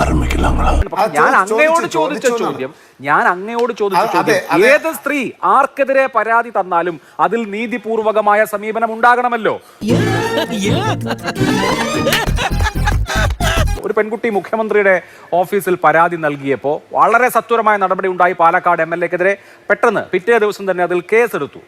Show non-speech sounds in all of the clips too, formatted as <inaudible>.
ആരംഭിക്കില്ല ഞാൻ അങ്ങയോട് ചോദിച്ച ചോദ്യം. ഞാൻ അങ്ങയോട് ചോദിച്ച ചോദ്യം. ഏത് സ്ത്രീ ആർക്കെതിരെ പരാതി തന്നാലും അതിൽ നീതിപൂർവകമായ സമീപനം ഉണ്ടാകണമല്ലോ. ഒരു പെൺകുട്ടി മുഖ്യമന്ത്രിയുടെ ഓഫീസിൽ പരാതി നൽകിയപ്പോൾ വളരെ സത്വരമായ നടപടി ഉണ്ടായി പാലക്കാട് എം എൽ എക്കെതിരെ. പെട്ടെന്ന് പിറ്റേ ദിവസം തന്നെ അതിൽ കേസെടുത്തു.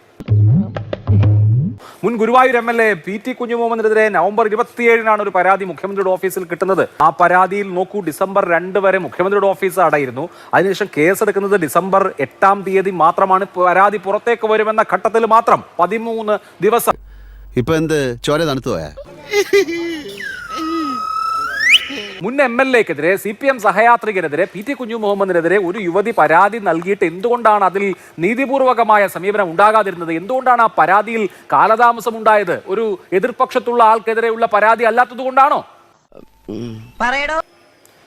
മുൻ Guruvayur M L A P T കുഞ്ഞുമോഹനെതിരെ November ഇരുപത്തിയേഴിനാണ് ഒരു പരാതി മുഖ്യമന്ത്രിയുടെ ഓഫീസിൽ കിട്ടുന്നത്. ആ പരാതിയിൽ നോക്കൂ ഡിസംബർ രണ്ട് വരെ മുഖ്യമന്ത്രിയുടെ ഓഫീസ് അടയിരുന്നു. അതിനുശേഷം കേസെടുക്കുന്നത് ഡിസംബർ എട്ടാം തീയതി മാത്രമാണ്. പരാതി പുറത്തേക്ക് വരുമെന്ന ഘട്ടത്തിൽ മാത്രം പതിമൂന്ന് ദിവസം. ഇപ്പൊ എന്ത്? ചോര തണുത്തു പോയാ? <laughs> മുൻ എം എൽ എക്കെതിരെ സി പി എം സഹയാത്രികനെതിരെ പി ടി കുഞ്ഞു മുഹമ്മദിനെതിരെ ഒരു യുവതി പരാതി നൽകിയിട്ട് എന്തുകൊണ്ടാണ് അതിൽ നീതിപൂർവകമായ സമീപനം ഉണ്ടാകാതിരുന്നത്? എന്തുകൊണ്ടാണ് ആ പരാതിയിൽ കാലതാമസം ഉണ്ടായത് ഒരു എതിർപക്ഷത്തുള്ള ആൾക്കെതിരെയുള്ള പരാതി അല്ലാത്തത് കൊണ്ടാണോ?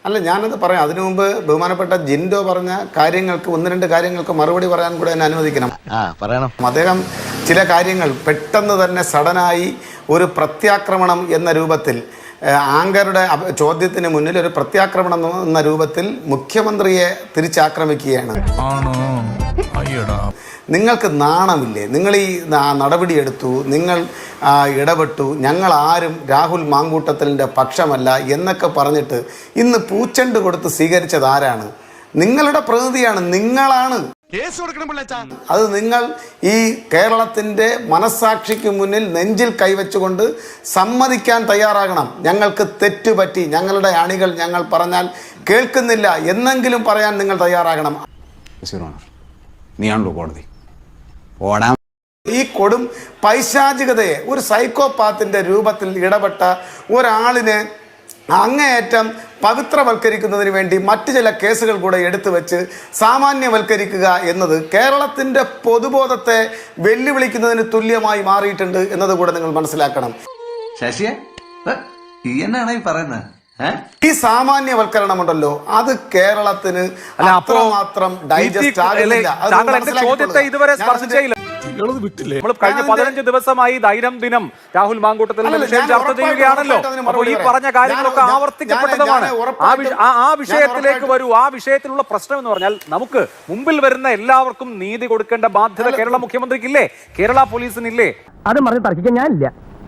അല്ല ഞാനത് പറയാം. അതിനു മുമ്പ് ബഹുമാനപ്പെട്ട ജിൻഡോ പറഞ്ഞ കാര്യങ്ങൾക്ക് ഒന്ന് രണ്ട് കാര്യങ്ങൾക്ക് മറുപടി പറയാൻ കൂടെ എന്നെ അനുവദിക്കണം. ആ പറയണം. അദ്ദേഹം ചില കാര്യങ്ങൾ പെട്ടെന്ന് തന്നെ സഡനായി ഒരു പ്രത്യാക്രമണം എന്ന രൂപത്തിൽ ആങ്കറുടെ ചോദ്യത്തിന് മുന്നിൽ ഒരു പ്രത്യാക്രമണം എന്ന രൂപത്തിൽ മുഖ്യമന്ത്രിയെ തിരിച്ചാക്രമിക്കുകയാണ്. നിങ്ങൾക്ക് നാണമില്ലേ? നിങ്ങൾ ഈ നടപടിയെടുത്തു നിങ്ങൾ ഇടപെട്ടു ഞങ്ങൾ ആരും രാഹുൽ മാങ്കൂട്ടത്തലിന്റെ പക്ഷമല്ല എന്നൊക്കെ പറഞ്ഞിട്ട് ഇന്ന് പൂച്ചെണ്ട് കൊടുത്ത് സ്വീകരിച്ചത് ആരാണ്? നിങ്ങളുടെ പ്രതിനിധിയാണ് നിങ്ങളാണ്. അത് നിങ്ങൾ ഈ കേരളത്തിന്റെ മനസ്സാക്ഷിക്ക് മുന്നിൽ നെഞ്ചിൽ കൈവച്ചുകൊണ്ട് സമ്മതിക്കാൻ തയ്യാറാകണം. ഞങ്ങൾക്ക് തെറ്റുപറ്റി ഞങ്ങളുടെ അണികൾ ഞങ്ങൾ പറഞ്ഞാൽ കേൾക്കുന്നില്ല എന്നെങ്കിലും പറയാൻ നിങ്ങൾ തയ്യാറാകണം. നീയാണല്ലോ കോടതി. ഓടാം ഈ കൊടും പൈശാചികതയെ ഒരു സൈക്കോപാത്തിന്റെ രൂപത്തിൽ ഇടപെട്ട ഒരാളിനെ അങ്ങേയറ്റം പവിത്രവൽക്കരിക്കുന്നതിന് വേണ്ടി മറ്റു ചില കേസുകൾ കൂടെ എടുത്തു വെച്ച് സാമാന്യവൽക്കരിക്കുക എന്നത് കേരളത്തിന്റെ പൊതുബോധത്തെ വെല്ലുവിളിക്കുന്നതിന് തുല്യമായി മാറിയിട്ടുണ്ട് എന്നത് കൂടെ നിങ്ങൾ മനസ്സിലാക്കണം. ശശിയെ? ഈ എന്നാണ് ഈ പറയുന്നത്? ഈ സാമാന്യവൽക്കരണം ഉണ്ടല്ലോ അത് കേരളത്തിന് അത്രമാത്രം ഡൈജസ്റ്റ് ആകില്ല ചോദ്യത്തെ ഇതുവരെ വിട്ടില്ലേ? നമ്മൾ കഴിഞ്ഞ പതിനഞ്ച് ദിവസമായി ദൈനംദിനം രാഹുൽ മാങ്കൂട്ടത്തിൽ വിഷയം ചർച്ച ചെയ്യുകയാണല്ലോ. അപ്പോൾ ഈ പറഞ്ഞ. കാര്യങ്ങളൊക്കെ ആവർത്തിക്കപ്പെട്ടതുമാണ്. ആ വിഷയത്തിലേക്ക് വരൂ. ആ വിഷയത്തിലുള്ള പ്രശ്നം എന്ന് പറഞ്ഞാൽ നമുക്ക് മുമ്പിൽ വരുന്ന എല്ലാവർക്കും നീതി കൊടുക്കേണ്ട ബാധ്യത കേരള മുഖ്യമന്ത്രിക്കില്ലേ? കേരള പോലീസിനില്ലേ? അത് പറഞ്ഞു തർക്കിക്കാൻ ഞാനില്ല.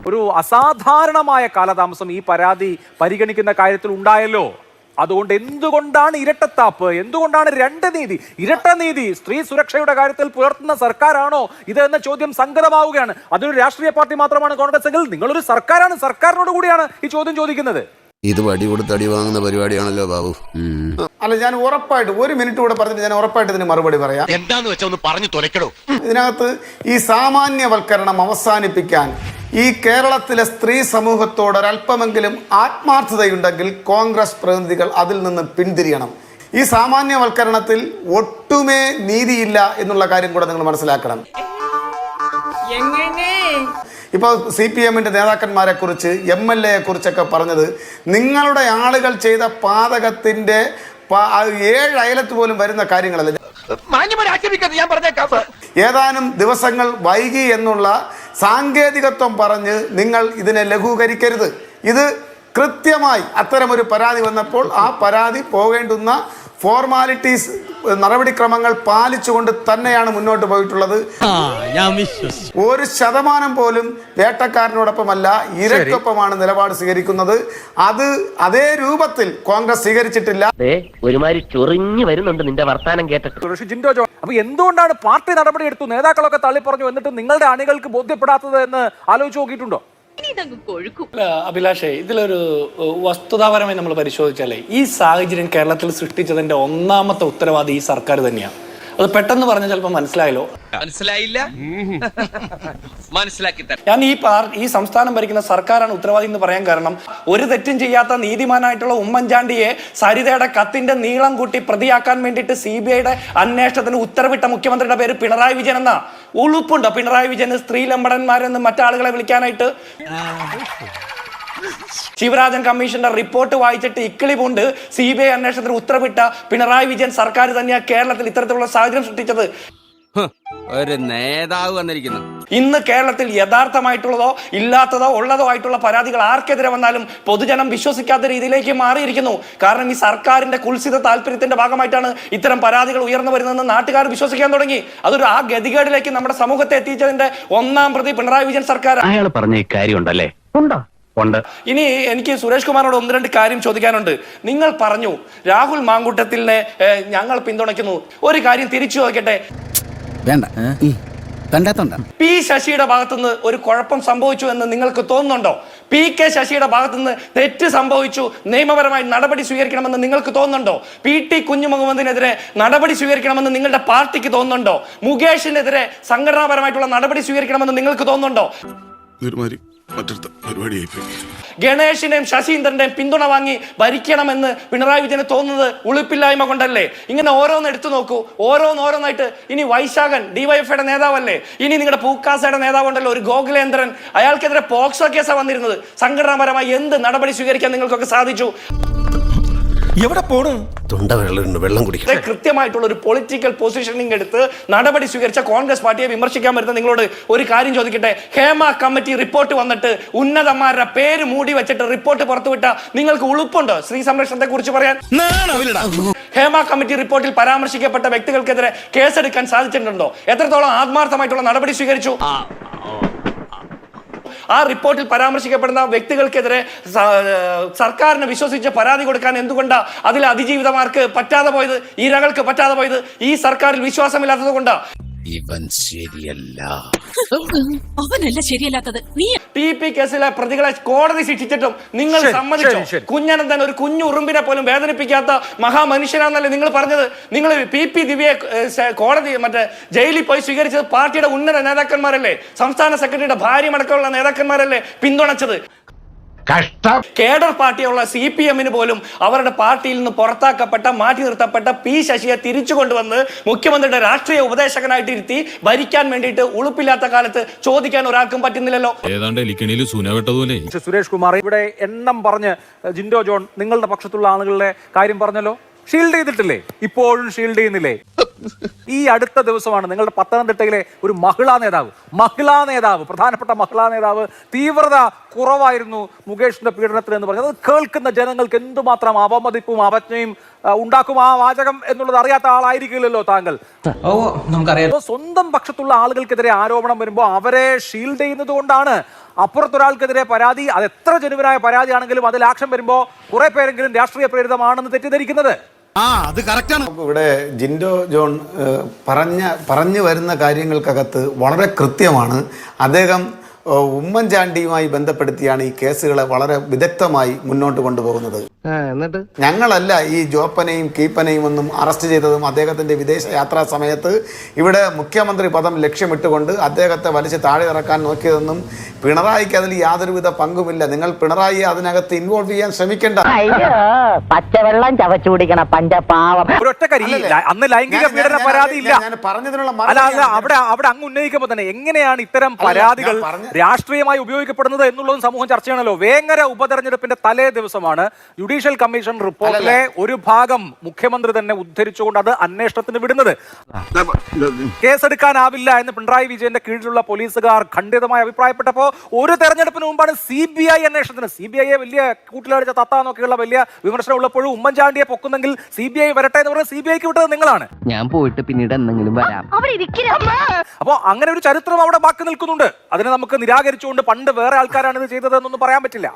ഒരു അസാധാരണമായ കാലതാമസം ഈ പരാതി പരിഗണിക്കുന്ന കാര്യത്തിൽ ഉണ്ടായല്ലോ. അതുകൊണ്ട് എന്തുകൊണ്ടാണ് ഇരട്ടത്താപ്പ്? എന്തുകൊണ്ടാണ് രണ്ട് നീതി? ഇരട്ട നീതി സ്ത്രീ സുരക്ഷയുടെ കാര്യത്തിൽ പുലർത്തുന്ന സർക്കാരാണോ ഇത് എന്ന ചോദ്യം സങ്കടമാവുകയാണ് അതൊരു രാഷ്ട്രീയ പാർട്ടി മാത്രമാണ് കോൺഗ്രസ് എങ്കിൽ നിങ്ങളൊരു സർക്കാരാണ് സർക്കാരിനോട് കൂടിയാണ് ഈ ചോദ്യം ചോദിക്കുന്നത്. ഇത് വടി കൊടുത്ത് അടി വാങ്ങുന്ന പരിപാടിയാണല്ലോ ബാബു. അല്ല ഞാൻ ഉറപ്പായിട്ട് ഒരു മിനിറ്റ് കൂടെ പറഞ്ഞിട്ട് ഞാൻ ഉറപ്പായിട്ട് ഇതിന് മറുപടി പറയാം. എന്താന്ന് വെച്ചാൽ ഒന്ന് പറഞ്ഞു തുലക്കടോ. ഇതിനകത്ത് ഈ സാമാന്യവൽക്കരണം അവസാനിപ്പിക്കാൻ ഈ കേരളത്തിലെ സ്ത്രീ സമൂഹത്തോട് ഒരല്പമെങ്കിലും ആത്മാർത്ഥതയുണ്ടെങ്കിൽ കോൺഗ്രസ് പ്രതിനിധികൾ അതിൽ നിന്ന് പിന്തിരിയണം. ഈ സാമാന്യവൽക്കരണത്തിൽ ഒട്ടുമേ നീതിയില്ല എന്നുള്ള കാര്യം കൂടെ നിങ്ങൾ മനസ്സിലാക്കണം. ഇപ്പോൾ സി പി എമ്മിന്റെ നേതാക്കന്മാരെ കുറിച്ച് എം എൽ എയെ കുറിച്ചൊക്കെ പറഞ്ഞത് നിങ്ങളുടെ ആളുകൾ ചെയ്ത പാതകത്തിന്റെ ഏഴ് അയലത്ത് പോലും വരുന്ന കാര്യങ്ങളല്ലേ? ഞാൻ പറഞ്ഞേക്കാം. ഏതാനും ദിവസങ്ങൾ വൈകി എന്നുള്ള സാങ്കേതികത്വം പറഞ്ഞ് നിങ്ങൾ ഇതിനെ ലഘൂകരിക്കരുത്. ഇത് കൃത്യമായി അത്തരമൊരു പരാതി വന്നപ്പോൾ ആ പരാതി പോകേണ്ടുന്ന ഫോർമാലിറ്റീസ് നടപടിക്രമങ്ങൾ പാലിച്ചുകൊണ്ട് തന്നെയാണ് മുന്നോട്ട് പോയിട്ടുള്ളത്. ഒരു ശതമാനം പോലും വേട്ടക്കാരനോടൊപ്പമല്ല ഇരക്കൊപ്പമാണ് നിലപാട് സ്വീകരിക്കുന്നത്. അത് അതേ രൂപത്തിൽ കോൺഗ്രസ് സ്വീകരിച്ചിട്ടില്ല. ഒരുമാതിരി ചൊറിഞ്ഞു വരുന്നുണ്ട് നിന്റെ വർത്താനം കേട്ടിട്ട്. സുരേഷ് ജിൻഡോ ജോ അപ്പൊ എന്തുകൊണ്ടാണ് പാർട്ടി നടപടി എടുത്തു നേതാക്കളൊക്കെ തള്ളിപ്പറഞ്ഞു എന്നിട്ട് നിങ്ങളുടെ അണികൾക്ക് ബോധ്യപ്പെടാത്തത് എന്ന് ആലോചിച്ച് നോക്കിയിട്ടുണ്ടോ? അഭിലാഷേ ഇതിലൊരു വസ്തുതാപരമായി നമ്മൾ പരിശോധിച്ചാലേ ഈ സാഹചര്യം കേരളത്തിൽ സൃഷ്ടിച്ചതിന്റെ ഒന്നാമത്തെ ഉത്തരവാദി ഈ സർക്കാർ തന്നെയാണ് അത് പെട്ടെന്ന് പറഞ്ഞ ചിലപ്പോൾ മനസ്സിലായല്ലോ. മനസ്സിലായില്ല? മനസ്സിലാക്കി തരാം. ഞാൻ ഈ പാർ ഈ സംസ്ഥാനം ഭരിക്കുന്ന സർക്കാരാണ് ഉത്തരവാദി എന്ന് പറയാൻ കാരണം ഒരു തെറ്റും ചെയ്യാത്ത നീതിമാനായിട്ടുള്ള ഉമ്മൻചാണ്ടിയെ സരിതയുടെ കത്തിന്റെ നീളം കൂട്ടി പ്രതിയാക്കാൻ വേണ്ടിയിട്ട് സി ബി ഐയുടെ അന്വേഷണത്തിന് ഉത്തരവിട്ട മുഖ്യമന്ത്രിയുടെ പേര് പിണറായി വിജയൻ എന്നാ. ഉളുപ്പുണ്ടോ? പിണറായി വിജയന് സ്ത്രീ ലംബടന്മാരെന്ന് മറ്റാളുകളെ വിളിക്കാനായിട്ട്? ശിവരാജൻ കമ്മീഷന്റെ റിപ്പോർട്ട് വായിച്ചിട്ട് ഇക്കിളി കൊണ്ട് സി ബി ഐ അന്വേഷണത്തിന് ഉത്തരവിട്ട പിണറായി വിജയൻ സർക്കാർ തന്നെയാണ് കേരളത്തിൽ ഇത്തരത്തിലുള്ള സാഹചര്യം സൃഷ്ടിച്ചത്. ഒരു നേതാവ് വന്നിരിക്കുന്നു. ഇന്ന് കേരളത്തിൽ യഥാർത്ഥമായിട്ടുള്ളതോ ഇല്ലാത്തതോ ഉള്ളതോ ആയിട്ടുള്ള പരാതികൾ ആർക്കെതിരെ വന്നാലും പൊതുജനം വിശ്വസിക്കാത്ത രീതിയിലേക്ക് മാറിയിരിക്കുന്നു. കാരണം ഈ സർക്കാരിന്റെ കുൽസിത താല്പര്യത്തിന്റെ ഭാഗമായിട്ടാണ് ഇത്തരം പരാതികൾ ഉയർന്നു വരുന്നതെന്ന് നാട്ടുകാർ വിശ്വസിക്കാൻ തുടങ്ങി. അതൊരു ആ ഗതികേടിലേക്ക് നമ്മുടെ സമൂഹത്തെ എത്തിച്ചതിന്റെ ഒന്നാം പ്രതി പിണറായി വിജയൻ സർക്കാർ അയാൾ പറഞ്ഞ ഈ കാര്യം ഉണ്ടല്ലേ? ഉണ്ടോ? ഉണ്ട്. ഇനി എനിക്ക് സുരേഷ് കുമാറിനോട് ഒന്ന് രണ്ട് കാര്യം ചോദിക്കാനുണ്ട്. നിങ്ങൾ പറഞ്ഞു രാഹുൽ മാങ്കൂട്ടത്തിലിനെ ഞങ്ങൾ പിന്തുണയ്ക്കുന്നു. ഒരു കാര്യം തിരിച്ചു ചോദിക്കട്ടെ? വേണ്ട. കണ്ടാത്തോണ്ട. പി ശശിയുടെ ഭാഗത്തുനിന്ന് ഒരു കുഴപ്പം സംഭവിച്ചു എന്ന് നിങ്ങൾക്ക് തോന്നുന്നുണ്ടോ? പി കെ ശശിയുടെ ഭാഗത്തുനിന്ന് തെറ്റ് സംഭവിച്ചു നിയമപരമായി നടപടി സ്വീകരിക്കണമെന്ന് നിങ്ങൾക്ക് തോന്നുന്നുണ്ടോ? പി ടി കുഞ്ഞുമുഹമ്മദിനെതിരെ നടപടി സ്വീകരിക്കണമെന്ന് നിങ്ങളുടെ പാർട്ടിക്ക് തോന്നുന്നുണ്ടോ? മുകേഷിനെതിരെ സംഘടനാപരമായിട്ടുള്ള നടപടി സ്വീകരിക്കണമെന്ന് നിങ്ങൾക്ക് തോന്നുന്നുണ്ടോ? ഗണേഷിനെയും ശശീന്ദ്രന്റെയും പിന്തുണ വാങ്ങി ഭരിക്കണമെന്ന് പിണറായി വിജയന് തോന്നുന്നത് ഉളുപ്പില്ലായ്മ കൊണ്ടല്ലേ? ഇങ്ങനെ ഓരോന്ന് എടുത്തു നോക്കൂ. ഓരോന്ന് ഓരോന്നായിട്ട് ഇനി വൈശാഖൻ ഡിവൈഎഫ്ഐയുടെ നേതാവല്ലേ? ഇനി നിങ്ങളുടെ പൂക്കാസയുടെ നേതാവുണ്ടല്ലോ ഒരു ഗോകുലേന്ദ്രൻ അയാൾക്കെതിരെ പോക്സോ കേസാണ് വന്നിരുന്നത്. സംഘടനാപരമായി എന്ത് നടപടി സ്വീകരിക്കാൻ നിങ്ങൾക്കൊക്കെ സാധിച്ചു? എവിടെ പോണു? തൊണ്ട വെള്ളം വെള്ളം കുടിക്കും. കൃത്യമായിട്ടുള്ള ഒരു പൊളിറ്റിക്കൽ പൊസിഷനിങ് എടുത്ത് നടപടി സ്വീകരിച്ച കോൺഗ്രസ് പാർട്ടിയെ വിമർശിക്കാൻ വരുന്ന നിങ്ങളോട് ഒരു കാര്യം ചോദിക്കട്ടെ? ഹേമ കമ്മിറ്റി റിപ്പോർട്ട് വന്നിട്ട് ഉന്നതന്മാരുടെ പേര് മൂടി വെച്ചിട്ട് റിപ്പോർട്ട് പുറത്തുവിട്ട നിങ്ങൾക്ക് ഉളുപ്പുണ്ടോ? സ്ത്രീ സംരക്ഷണത്തെ കുറിച്ച് പറയാൻ. ഹേമ കമ്മിറ്റി റിപ്പോർട്ടിൽ പരാമർശിക്കപ്പെട്ട വ്യക്തികൾക്കെതിരെ കേസെടുക്കാൻ സാധിച്ചിട്ടുണ്ടോ? എത്രത്തോളം ആത്മാർത്ഥമായിട്ടുള്ള നടപടി സ്വീകരിച്ചു? ആ റിപ്പോർട്ടിൽ പരാമർശിക്കപ്പെടുന്ന വ്യക്തികൾക്കെതിരെ സർക്കാരിനെ വിശ്വസിച്ച് പരാതി കൊടുക്കാൻ എന്തുകൊണ്ടാ അതിൽ അതിജീവിതമാർക്ക് പറ്റാതെ പോയത്? ഈ രകൾക്ക് പറ്റാതെ പോയത്? ഈ സർക്കാരിൽ വിശ്വാസമില്ലാത്തത് കൊണ്ടാ? ഇവൻ ശരിയല്ല. അവനല്ല ശരിയല്ലാത്തത്. നീ ടി പി കേസിലെ പ്രതികളെ കോടതി ശിക്ഷിച്ചിട്ടും നിങ്ങൾ ശരി, സമ്മതിച്ചോ? ശരി. കുഞ്ഞനന്തൻ ഒരു കുഞ്ഞു ഉറുമ്പിനെ പോലും വേദനിപ്പിക്കാത്ത മഹാമനുഷ്യനാന്നല്ലേ നിങ്ങൾ പറഞ്ഞത്? നിങ്ങൾ പി പി ദിവ്യയെ സ- കോടതി മറ്റേ ജയിലിൽ പോയി സ്വീകരിച്ചത് പാർട്ടിയുടെ ഉന്നത നേതാക്കന്മാരല്ലേ? സംസ്ഥാന സെക്രട്ടറിയുടെ ഭാര്യമടക്കമുള്ള നേതാക്കന്മാരല്ലേ പിന്തുണച്ചത്? കഷ്ടം. കേഡർ പാർട്ടിയുള്ള സി പി എമ്മിന് പോലും അവരുടെ പാർട്ടിയിൽ നിന്ന് പുറത്താക്കപ്പെട്ട മാറ്റി നിർത്തപ്പെട്ട പി ശശിയെ തിരിച്ചു കൊണ്ടുവന്ന് മുഖ്യമന്ത്രിയുടെ രാഷ്ട്രീയ ഉപദേശകനായിട്ട് ഇരുത്തി ഭരിക്കാൻ വേണ്ടിയിട്ട് ഉളുപ്പില്ലാത്ത കാലത്ത് ചോദിക്കാൻ ഒരാൾക്കും പറ്റുന്നില്ലല്ലോ. ഏതാണ്ട് എലിക്കണിയിൽ സൂനവെട്ടതുപോലെ പക്ഷേ സുരേഷ് കുമാർ ഇവിടെ എണ്ണം പറഞ്ഞ് ജിൻഡോ ജോൺ നിങ്ങളുടെ പക്ഷത്തുള്ള ആളുകളുടെ കാര്യം പറഞ്ഞല്ലോ? ഷീൽഡ് ചെയ്തിട്ടില്ലേ? ഇപ്പോഴും ഷീൽഡ് ചെയ്യുന്നില്ലേ? ഈ അടുത്ത ദിവസമാണ് നിങ്ങളുടെ പത്തനംതിട്ടയിലെ ഒരു മഹിളാ നേതാവ്. മഹിളാ നേതാവ് പ്രധാനപ്പെട്ട മഹിളാ നേതാവ് തീവ്രത കുറവായിരുന്നു മുകേഷിന്റെ പീഡനത്തിൽ എന്ന് പറഞ്ഞത്. അത് കേൾക്കുന്ന ജനങ്ങൾക്ക് എന്തുമാത്രം അപമതിപ്പും അവജ്ഞയും ഉണ്ടാക്കും ആ വാചകം എന്നുള്ളത് അറിയാത്ത ആളായിരിക്കില്ലല്ലോ താങ്കൾ. സ്വന്തം പക്ഷത്തുള്ള ആളുകൾക്കെതിരെ ആരോപണം വരുമ്പോൾ അവരെ ഷീൽഡ് ചെയ്യുന്നത് കൊണ്ടാണ് അപ്പുറത്തൊരാൾക്കെതിരെ പരാതി അത് എത്ര ജനുവനായ പരാതിയാണെങ്കിലും അതിൽ ആക്ഷൻ വരുമ്പോൾ കുറെ പേരെങ്കിലും രാഷ്ട്രീയ പ്രേരിതമാണെന്ന് തെറ്റിദ്ധരിക്കുന്നത്. ഇവിടെ ജിൻഡോ ജോൺ പറഞ്ഞ പറഞ്ഞു വരുന്ന കാര്യങ്ങൾക്കകത്ത് വളരെ കൃത്യമാണ്. അദ്ദേഹം ഉമ്മൻചാണ്ടിയുമായി ബന്ധപ്പെടുത്തിയാണ് ഈ കേസുകളെ വളരെ വിദഗ്ധമായി മുന്നോട്ട് കൊണ്ടുപോകുന്നത്. എന്നിട്ട്? ഞങ്ങളല്ല ഈ ജോപ്പനെയും കീപ്പനെയും ഒന്നും അറസ്റ്റ് ചെയ്തതും അദ്ദേഹത്തിന്റെ വിദേശ യാത്രാ സമയത്ത് ഇവിടെ മുഖ്യമന്ത്രി പദം ലക്ഷ്യമിട്ടുകൊണ്ട് അദ്ദേഹത്തെ വലിച്ച് താഴെ ഇറക്കാൻ നോക്കിയതെന്നും പിണറായിക്ക് അതിൽ യാതൊരുവിധ പങ്കുമില്ല. നിങ്ങൾ പിണറായിയെ അതിനകത്ത് ഇൻവോൾവ് ചെയ്യാൻ ശ്രമിക്കേണ്ട. അയ്യോ പച്ചവെള്ളം ചവച്ചു കുടിക്കണ പഞ്ചപാവം. അന്ന് ലൈംഗിക ഞാൻ- പീഡന പരാതി ഇല്ല ഞാൻ പറഞ്ഞതിനുള്ള അവിടെ അവിടെ അങ്ങ് ഉന്നയിക്കുമ്പോൾ തന്നെ എങ്ങനെയാണ് ഇത്തരം പരാതികൾ രാഷ്ട്രീയമായി ഉപയോഗിക്കപ്പെടുന്നത് എന്നുള്ളതും സമൂഹം ചർച്ച ചെയ്യണമല്ലോ വേങ്ങര ഉപതെരഞ്ഞെടുപ്പിന്റെ തലേ ദിവസമാണ് ജുഡീഷ്യൽ കമ്മീഷൻ റിപ്പോർട്ടിലെ ഒരു ഭാഗം മുഖ്യമന്ത്രി തന്നെ ഉദ്ധരിച്ചുകൊണ്ട് അത് അന്വേഷണത്തിന് വിടുന്നത്. കേസെടുക്കാനാവില്ല എന്ന് പിണറായി വിജയന്റെ കീഴിലുള്ള പോലീസുകാർ ഖണ്ഡിതമായി അഭിപ്രായപ്പെട്ടപ്പോൾ ഒരു തെരഞ്ഞെടുപ്പിന് മുമ്പാണ് സി ബി ഐ അന്വേഷണത്തിന്. സി ബി ഐയെ വലിയ കൂട്ടിലടിച്ച തത്താന്നൊക്കെയുള്ള വലിയ വിമർശനം ഉള്ളപ്പോഴും ഉമ്മൻചാണ്ടിയെ പൊക്കുന്നെങ്കിൽ സി ബി ഐ വരട്ടെ എന്ന് പറഞ്ഞ് സി ബി ഐക്ക് വിട്ടത് നിങ്ങളാണ്. ഞാൻ പോയിട്ട് പിന്നീട് എന്തെങ്കിലും വരാം. അപ്പോൾ അങ്ങനെ ഒരു ചരിത്രം അവിടെ ബാക്കി നിൽക്കുന്നുണ്ട്. അതിനെ നമുക്ക് നിരാകരിച്ചുകൊണ്ട് പണ്ട് വേറെ ആൾക്കാരാണ് ഇത് ചെയ്തത് എന്നൊന്നും പറയാൻ പറ്റില്ല.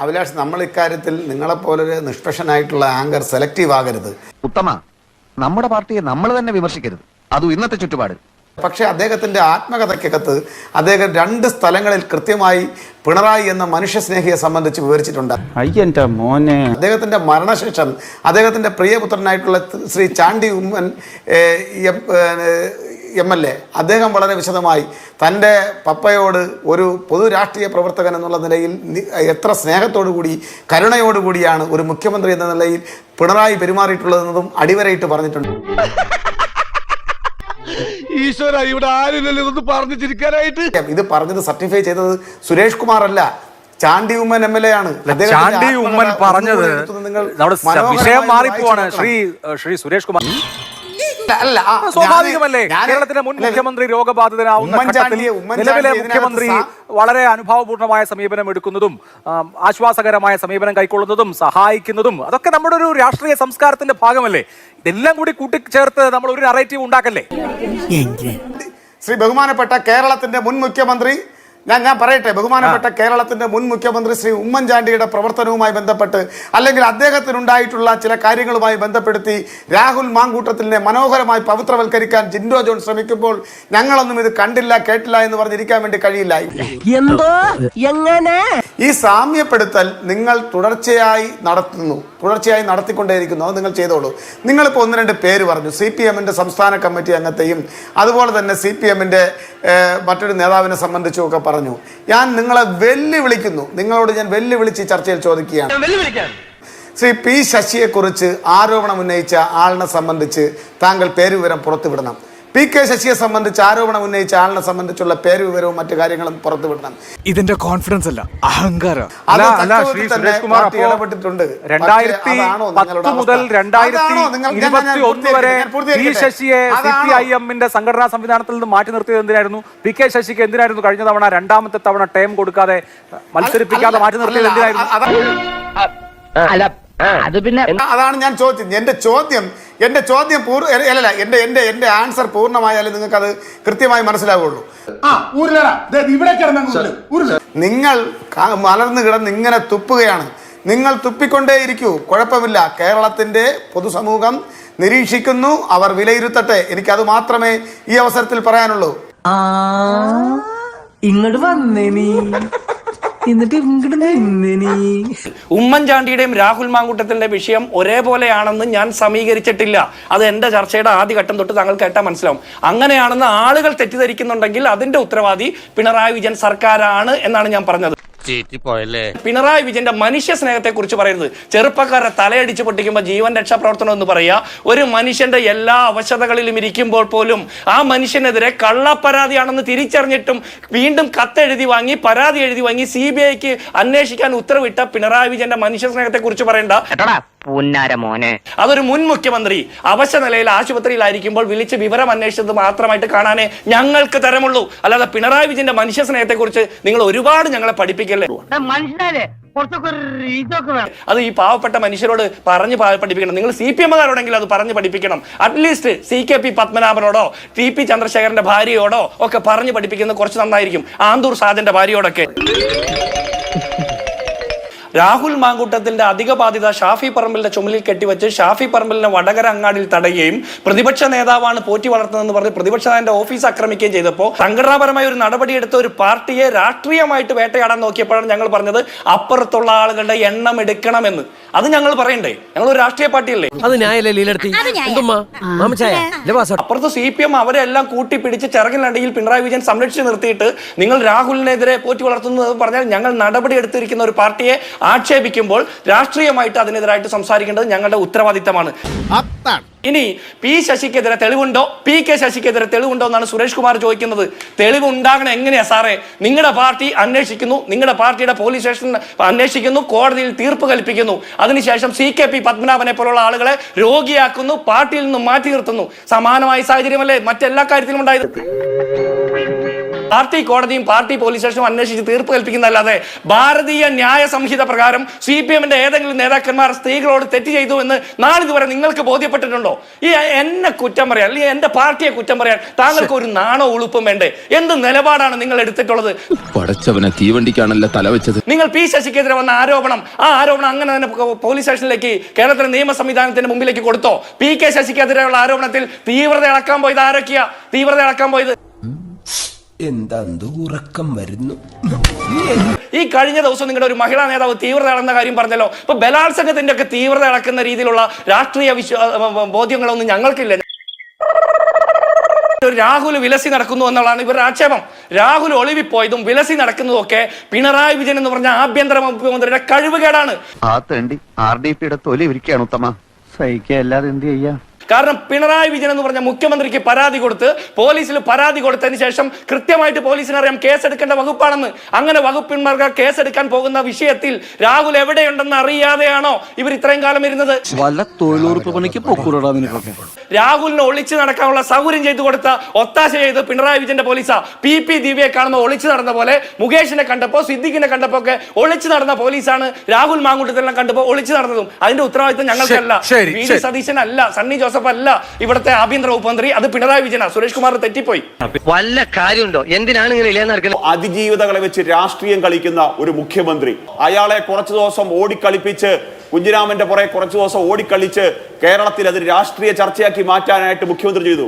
അഭിലാഷ് നമ്മൾ ഇക്കാര്യത്തിൽ നിങ്ങളെപ്പോലൊരു നിഷ്പക്ഷനായിട്ടുള്ള ആങ്കർ സെലക്റ്റീവ് ആകരുത്. ഉത്തമ നമ്മുടെ പാർട്ടിയെ നമ്മൾ തന്നെ വിമർശിക്കരുത്. അതും ഇന്നത്തെ ചുറ്റുപാട്. പക്ഷേ അദ്ദേഹത്തിന്റെ ആത്മകഥയ്ക്കകത്ത് അദ്ദേഹം രണ്ട് സ്ഥലങ്ങളിൽ കൃത്യമായി പിണറായി എന്ന മനുഷ്യസ്നേഹിയെ സംബന്ധിച്ച് വിവരിച്ചിട്ടുണ്ട്. അയ്യന്റെ മോനെ. അദ്ദേഹത്തിന്റെ മരണശേഷം അദ്ദേഹത്തിന്റെ പ്രിയപുത്രനായിട്ടുള്ള Shri Chandy Oommen M L A. അദ്ദേഹം വളരെ വിശദമായി തന്റെ പപ്പയോട് ഒരു പൊതു രാഷ്ട്രീയ പ്രവർത്തകൻ എന്നുള്ള നിലയിൽ എത്ര സ്നേഹത്തോടു കൂടി കരുണയോടുകൂടിയാണ് ഒരു മുഖ്യമന്ത്രി എന്ന നിലയിൽ പിണറായി പെരുമാറിയിട്ടുള്ളതെന്നതും അടിവരയിട്ട് പറഞ്ഞിട്ടുണ്ട്. ഈശ്വര ഇവിടെ ആരുമില്ലല്ലോ ഇതൊന്ന് പറഞ്ഞു ചിരിക്കാനായിട്ട്. ഇത് പറഞ്ഞത് സർട്ടിഫൈ ചെയ്തത് സുരേഷ് കുമാർ അല്ല Chandy Oommen M L A ആണ്. ചാണ്ടി ഉമ്മൻ പറഞ്ഞത് നിങ്ങൾ നമ്മുടെ വിഷയം മാറിപ്പോവാണ്. ശ്രീ ശ്രീ സുരേഷ് കുമാർ. അല്ല, സ്വാഭാവികമല്ലേ? കേരളത്തിലെ മുൻ മുഖ്യമന്ത്രി രോഗബാധിതനാവുന്ന നിലവിലെ മുഖ്യമന്ത്രി വളരെ അനുഭാവപൂർണമായ സമീപനം എടുക്കുന്നതും ആശ്വാസകരമായ സമീപനം കൈക്കൊള്ളുന്നതും സഹായിക്കുന്നതും അതൊക്കെ നമ്മുടെ ഒരു രാഷ്ട്രീയ സംസ്കാരത്തിന്റെ ഭാഗമല്ലേ? ഇതെല്ലാം കൂടി കൂട്ടിച്ചേർത്ത് നമ്മൾ ഒരു നറേറ്റീവ് ഉണ്ടാക്കല്ലേ ശ്രീ ബഹുമാനപ്പെട്ട കേരളത്തിന്റെ മുൻ മുഖ്യമന്ത്രി ഞാൻ ഞാൻ പറയട്ടെ ബഹുമാനപ്പെട്ട കേരളത്തിന്റെ മുൻ മുഖ്യമന്ത്രി ശ്രീ ഉമ്മൻചാണ്ടിയുടെ പ്രവർത്തനവുമായി ബന്ധപ്പെട്ട് അല്ലെങ്കിൽ അദ്ദേഹത്തിനുണ്ടായിട്ടുള്ള ചില കാര്യങ്ങളുമായി ബന്ധപ്പെടുത്തി രാഹുൽ മാങ്കൂട്ടത്തിനെ മനോഹരമായി പവിത്രവൽക്കരിക്കാൻ ജിൻഡോ ജോൺ ശ്രമിക്കുമ്പോൾ ഞങ്ങളൊന്നും ഇത് കണ്ടില്ല കേട്ടില്ല എന്ന് പറഞ്ഞിരിക്കാൻ വേണ്ടി കഴിയില്ല. എന്തോ? എങ്ങനെ? ഈ സാമ്യപ്പെടുത്തൽ നിങ്ങൾ തുടർച്ചയായി നടത്തുന്നു തുടർച്ചയായി നടത്തിക്കൊണ്ടേയിരിക്കുന്നു അത് നിങ്ങൾ ചെയ്തോളൂ. നിങ്ങളിപ്പോൾ ഒന്ന് രണ്ട് പേര് പറഞ്ഞു സി പി എമ്മിന്റെ സംസ്ഥാന കമ്മിറ്റി അംഗത്തെയും അതുപോലെ തന്നെ സി പി എമ്മിന്റെ മറ്റൊരു നേതാവിനെ സംബന്ധിച്ചും ഒക്കെ പറഞ്ഞു. ഞാൻ നിങ്ങളെ വെല്ലുവിളിക്കുന്നു. നിങ്ങളോട് ഞാൻ വെല്ലുവിളിച്ച് ചർച്ചയിൽ ചോദിക്കുകയാണ്. ശ്രീ പി ശശിയെക്കുറിച്ച് ആരോപണം ഉന്നയിച്ച ആളിനെ സംബന്ധിച്ച് താങ്കൾ പേരുവിവരം പുറത്തുവിടണം. പി കെ ശശിയെ സംബന്ധിച്ച് ആരോപണം ഉന്നയിച്ച ആളിനെ സംബന്ധിച്ചുള്ള പേര് വിവരവും മറ്റു കാര്യങ്ങളും പുറത്തുവിടണം. ഇതിന്റെ കോൺഫിഡൻസ് അല്ല അഹങ്കാരം. ഇടപെട്ടിട്ടുണ്ട്. രണ്ടായിരത്തി പത്ത് മുതൽ രണ്ടായിരത്തി വരെ പി. ശശിയെ സി പി ഐ എമ്മിന്റെ സംഘടനാ സംവിധാനത്തിൽ നിന്ന് മാറ്റി നിർത്തിയത് എന്തിനായിരുന്നു? പി കെ ശശിക്ക് എന്തിനായിരുന്നു കഴിഞ്ഞ തവണ രണ്ടാമത്തെ തവണ ടൈം കൊടുക്കാതെ മത്സരിപ്പിക്കാതെ മാറ്റി നിർത്തിയത് എന്തിനായിരുന്നു? അല്ല അത് പിന്നെ അതാണ് ഞാൻ ചോദ്യം. എന്റെ ചോദ്യം എന്റെ ചോദ്യം പൂർണ അല്ലല്ല എന്റെ എന്റെ എന്റെ ആൻസർ പൂർണമായാലും നിങ്ങൾക്ക് അത് കൃത്യമായി മനസ്സിലാവുള്ളൂ. നിങ്ങൾ മലർന്നു കിടന്ന് ഇങ്ങനെ തുപ്പുകയാണ്. നിങ്ങൾ തുപ്പിക്കൊണ്ടേയിരിക്കൂ കുഴപ്പമില്ല. കേരളത്തിന്റെ പൊതുസമൂഹം നിരീക്ഷിക്കുന്നു. അവർ വിലയിരുത്തട്ടെ. എനിക്ക് അത് മാത്രമേ ഈ അവസരത്തിൽ പറയാനുള്ളൂ. ഇങ്ങോട്ട് വന്നേ നീ. എന്നിട്ട് ഉമ്മൻചാണ്ടിയുടെയും രാഹുൽ മാങ്കൂട്ടത്തിന്റെ വിഷയം ഒരേപോലെയാണെന്ന് ഞാൻ സമീകരിച്ചിട്ടില്ല. അത് എന്റെ ചർച്ചയുടെ ആദ്യ ഘട്ടം തൊട്ട് താങ്കൾ കേട്ടാൽ മനസ്സിലാവും. അങ്ങനെയാണെന്ന് ആളുകൾ തെറ്റിദ്ധരിക്കുന്നുണ്ടെങ്കിൽ അതിന്റെ ഉത്തരവാദി പിണറായി വിജയൻ സർക്കാരാണ് എന്നാണ് ഞാൻ പറഞ്ഞത്. പിണറായി വിജയന്റെ മനുഷ്യ സ്നേഹത്തെ കുറിച്ച് പറയുന്നത് ചെറുപ്പക്കാരെ തലയടിച്ച് പൊട്ടിക്കുമ്പോൾ ജീവൻ രക്ഷാ പ്രവർത്തനം എന്ന് പറയുക ഒരു മനുഷ്യന്റെ എല്ലാ അവശതകളിലും ഇരിക്കുമ്പോൾ പോലും ആ മനുഷ്യനെതിരെ കള്ളപ്പരാതിയാണെന്ന് തിരിച്ചറിഞ്ഞിട്ടും വീണ്ടും കത്തെഴുതി വാങ്ങി പരാതി എഴുതി വാങ്ങി സി ബി ഐക്ക് അന്വേഷിക്കാൻ ഉത്തരവിട്ട പിണറായി വിജയന്റെ മനുഷ്യ സ്നേഹത്തെ കുറിച്ച് പറയേണ്ട. പുന്നാര മോനെ. അതൊരു മുൻ മുഖ്യമന്ത്രി അവശ നിലയിൽ ആശുപത്രിയിലായിരിക്കുമ്പോൾ വിളിച്ച് വിവരം അന്വേഷിച്ചത് മാത്രമായിട്ട് കാണാനേ ഞങ്ങൾക്ക് തരമുള്ളൂ. അല്ലാതെ പിണറായി വിജയന്റെ മനുഷ്യ സ്നേഹത്തെ കുറിച്ച് നിങ്ങൾ ഒരുപാട് ഞങ്ങളെ പഠിപ്പിക്കല്ലേ? മനുഷ്യരെ അത് ഈ പാവപ്പെട്ട മനുഷ്യരോട് പറഞ്ഞ് പഠിപ്പിക്കണം. നിങ്ങൾ സി പി എമ്മുകാരോടെങ്കിലും അത് പറഞ്ഞ് പഠിപ്പിക്കണം. At least C K P പത്മനാഭനോടോ T P ചന്ദ്രശേഖരന്റെ ഭാര്യയോടോ ഒക്കെ പറഞ്ഞ് പഠിപ്പിക്കുന്നത് കുറച്ച് നന്നായിരിക്കും. ആന്തൂർ സാജന്റെ ഭാര്യയോടൊക്കെ. രാഹുൽ മാങ്കൂട്ടത്തിന്റെ അധിക ബാധ്യത ഷാഫി പറമ്പിലിന്റെ ചുമലിൽ കെട്ടിവെച്ച് ഷാഫി പറമ്പിലിനെ വടകര അങ്ങാടിയിൽ തടയുകയും പ്രതിപക്ഷ നേതാവാണ് പോറ്റി വളർത്തുന്നതെന്ന് പറഞ്ഞ് പ്രതിപക്ഷ നേതാവിന്റെ ഓഫീസ് ആക്രമിക്കുകയും ചെയ്തപ്പോൾ സംഘടനാപരമായ ഒരു നടപടി നടപടിയെടുത്ത ഒരു പാർട്ടിയെ രാഷ്ട്രീയമായിട്ട് വേട്ടയാടാൻ നോക്കിയപ്പോഴാണ് ഞങ്ങൾ പറഞ്ഞത് അപ്പുറത്തുള്ള ആളുകളുടെ എണ്ണം എടുക്കണമെന്ന്. അത് ഞങ്ങൾ പറയണ്ടേ? ഞങ്ങൾ ഒരു രാഷ്ട്രീയ പാർട്ടിയല്ലേ? അത് അപ്പുറത്ത് സി പി എം അവരെ എല്ലാം കൂട്ടിപ്പിടിച്ച് ചിറകിനടിയിൽ പിണറായി വിജയൻ സംരക്ഷിച്ച് നിർത്തിയിട്ട് നിങ്ങൾ രാഹുലിനെതിരെ പോറ്റി വളർത്തുന്നത് പറഞ്ഞാൽ ഞങ്ങൾ നടപടി എടുത്തിരിക്കുന്ന ഒരു പാർട്ടിയെ ആക്ഷേപിക്കുമ്പോൾ രാഷ്ട്രീയമായിട്ട് അതിനെതിരായിട്ട് സംസാരിക്കേണ്ടത് ഞങ്ങളുടെ ഉത്തരവാദിത്തമാണ്. ഇനി പി ശശിക്കെതിരെ തെളിവുണ്ടോ? പി കെ ശശിക്കെതിരെ തെളിവുണ്ടോ എന്നാണ് സുരേഷ് കുമാർ ചോദിക്കുന്നത്. തെളിവ് ഉണ്ടാകണം എങ്ങനെയാ സാറേ? നിങ്ങളുടെ പാർട്ടി അന്വേഷിക്കുന്നു. നിങ്ങളുടെ പാർട്ടിയുടെ പോലീസ് സ്റ്റേഷൻ അന്വേഷിക്കുന്നു. കോടതിയിൽ തീർപ്പ് കൽപ്പിക്കുന്നു. അതിനുശേഷം സി കെ പി പത്മനാഭനെ പോലുള്ള ആളുകളെ രോഗിയാക്കുന്നു. പാർട്ടിയിൽ നിന്നും മാറ്റി നിർത്തുന്നു. സമാനമായ സാഹചര്യമല്ലേ മറ്റെല്ലാ കാര്യത്തിലും ഉണ്ടായത്? പാർട്ടി കോടതിയും പാർട്ടി പോലീസ് സ്റ്റേഷനും അന്വേഷിച്ച് തീർപ്പ് കൽപ്പിക്കുന്നതല്ലാതെ ഭാരതീയ ന്യായ സംഹിത പ്രകാരം സി പി എമ്മിന്റെ ഏതെങ്കിലും നേതാക്കന്മാർ സ്ത്രീകളോട് തെറ്റ് ചെയ്തു എന്ന് നാളിതുവരെ നിങ്ങൾക്ക് ബോധ്യപ്പെട്ടിട്ടുണ്ടോ? ഈ എന്നെ കുറ്റം പറയാൻ അല്ലെങ്കിൽ എന്റെ പാർട്ടിയെ കുറ്റം പറയാൻ താങ്കൾക്ക് ഒരു നാണോ ഉളുപ്പും വേണ്ടേ? എന്ത് നിലപാടാണ് നിങ്ങൾ എടുത്തിട്ടുള്ളത്? പടച്ചവനെ തീവണ്ടിക്കാണല്ലോ തല വെച്ചത്. നിങ്ങൾ പി ശശിക്കെതിരെ വന്ന ആരോപണം ആ ആരോപണം അങ്ങനെ തന്നെ പോലീസ് സ്റ്റേഷനിലേക്ക് കേരളത്തിലെ നിയമ സംവിധാനത്തിന്റെ മുമ്പിലേക്ക് കൊടുത്തോ? പി കെ ശശിക്കെതിരെയുള്ള ആരോപണത്തിൽ തീവ്രത ഇളക്കാൻ പോയത് ആരൊക്കെയാ? തീവ്രത ഇളക്കാൻ പോയത് എന്താ ഉറക്കം വരുന്നു? ഈ കഴിഞ്ഞ ദിവസം നിങ്ങളുടെ ഒരു മഹിളാ നേതാവ് തീവ്രത ഇളന്ന കാര്യം പറഞ്ഞല്ലോ. ഇപ്പൊ ബലാത്സംഗത്തിന്റെ ഒക്കെ തീവ്രത ഇളക്കുന്ന രീതിയിലുള്ള രാഷ്ട്രീയ വിശ്വ ബോധ്യങ്ങളൊന്നും ഞങ്ങൾക്കില്ല. രാഹുൽ വിലസി നടക്കുന്നു എന്നുള്ളതാണ് ഇവരുടെ ആക്ഷേപം. രാഹുൽ ഒളിവിപ്പോയതും വിലസി നടക്കുന്നതും ഒക്കെ പിണറായി വിജയൻ എന്ന് പറഞ്ഞ ആഭ്യന്തര മുഖ്യമന്ത്രിയുടെ കഴിവുകേടാണ്. ആ തേണ്ടി ആർ ഡി പിയുടെ തൊലി ഇരിക്കുകയാണ് ഉത്തമ. സഹിക്കുക അല്ലാതെ എന്ത് ചെയ്യാ? കാരണം പിണറായി വിജയൻ എന്ന് പറഞ്ഞ മുഖ്യമന്ത്രിക്ക് പരാതി കൊടുത്ത് പോലീസിൽ പരാതി കൊടുത്തതിന് ശേഷം കൃത്യമായിട്ട് പോലീസിന് അറിയാം കേസെടുക്കേണ്ട വകുപ്പാണെന്ന്. അങ്ങനെ വകുപ്പിന്മാർക്ക് കേസെടുക്കാൻ പോകുന്ന വിഷയത്തിൽ രാഹുൽ എവിടെയുണ്ടെന്ന് അറിയാതെയാണോ ഇവർ ഇത്രയും കാലം ഇരുന്നത്? രാഹുലിനെ ഒളിച്ചു നടക്കാനുള്ള സൗകര്യം ചെയ്തു കൊടുത്ത ഒത്താശ ചെയ്ത് പിണറായി വിജയന്റെ പോലീസാ പി പി ദിവ്യയെ കാണുമ്പോൾ ഒളിച്ചു നടന്ന പോലെ മുകേഷിനെ കണ്ടപ്പോ സിദ്ദിഖിനെ കണ്ടപ്പോ ഒക്കെ ഒളിച്ചു നടന്ന പോലീസാണ് രാഹുൽ മാങ്കൂട്ടത്തിലെല്ലാം കണ്ടപ്പോ ഒളിച്ചു നടന്നതും. അതിന്റെ ഉത്തരവാദിത്വം ഞങ്ങൾക്കല്ല. V D. സതീശൻ അല്ല സണ്ണി ജോസഫ് അല്ല ഇവിടുത്തെ ആഭ്യന്തര വകുപ്പ് മന്ത്രി അത് പിണറായി വിജയനാ. സുരേഷ് കുമാർ തെറ്റിപ്പോയി. വല്ല കാര്യമുണ്ടോ? എന്തിനാണ് ഇങ്ങനെ അതിജീവിതങ്ങളെ അതിജീവിതകളെ വെച്ച് രാഷ്ട്രീയം കളിക്കുന്ന ഒരു മുഖ്യമന്ത്രി. അയാളെ കുറച്ചു ദിവസം ഓടിക്കളിപ്പിച്ച് കുഞ്ഞിരാമന്റെ പുറകെ കുറച്ചു ദിവസം ഓടിക്കളിച്ച് കേരളത്തിൽ അത് രാഷ്ട്രീയ ചർച്ചയാക്കി മാറ്റാനായിട്ട് മുഖ്യമന്ത്രി ചെയ്തു.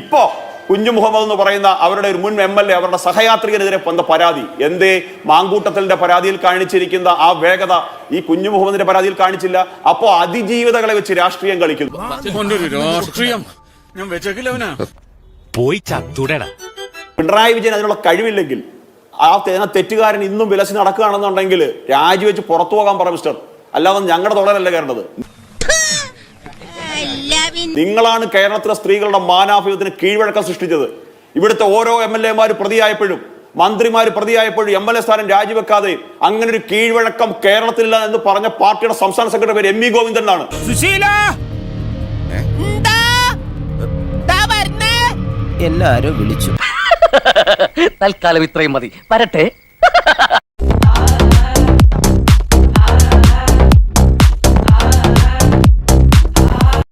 ഇപ്പോ കുഞ്ഞു മുഹമ്മദ് എന്ന് പറയുന്ന അവരുടെ ഒരു മുൻ എം എൽ എ അവരുടെ സഹയാത്രികനെതിരെ വന്ന പരാതി. എന്തേ? മാങ്കൂട്ടത്തിന്റെ പരാതിയിൽ കാണിച്ചിരിക്കുന്ന ആ വേഗത ഈ കുഞ്ഞു മുഹമ്മദിന്റെ പരാതിയിൽ കാണിച്ചില്ല. അപ്പോ അതിജീവിതകളെ വെച്ച് രാഷ്ട്രീയം കളിക്കുന്നു. രാഷ്ട്രീയം. ഞാൻ വെച്ചേക്കില്ല പോയി ചത്തൂടേടാ. പിണറായി വിജയൻ അതിനുള്ള കഴിവില്ലെങ്കിൽ ആ തേന തെറ്റുകാരൻ ഇന്നും വിലസി നടക്കുകയാണെന്നുണ്ടെങ്കിൽ രാജിവെച്ച് പുറത്തു പോകാൻ പറ മിസ്റ്റർ. അല്ലാതെ ഞങ്ങളുടെ തുടരല്ല കയറേണ്ടത് നിങ്ങളാണ് കേരളത്തിലെ സ്ത്രീകളുടെ മാനാഭിയത്തിന് കീഴ്വഴക്കം സൃഷ്ടിച്ചത്. ഇവിടുത്തെ ഓരോ എം എൽ എമാർ പ്രതിയായപ്പോഴും മന്ത്രിമാർ പ്രതിയായപ്പോഴും എം എൽ എ സ്ഥാനം രാജിവെക്കാതെ അങ്ങനെ ഒരു കീഴ്വഴക്കം കേരളത്തിലില്ല എന്ന് പറഞ്ഞ പാർട്ടിയുടെ സംസ്ഥാന സെക്രട്ടറി പേര് എം വി ഗോവിന്ദൻ ആണ് എല്ലാരും വിളിച്ചു. തൽക്കാലം ഇത്രയും മതി. വരട്ടെ.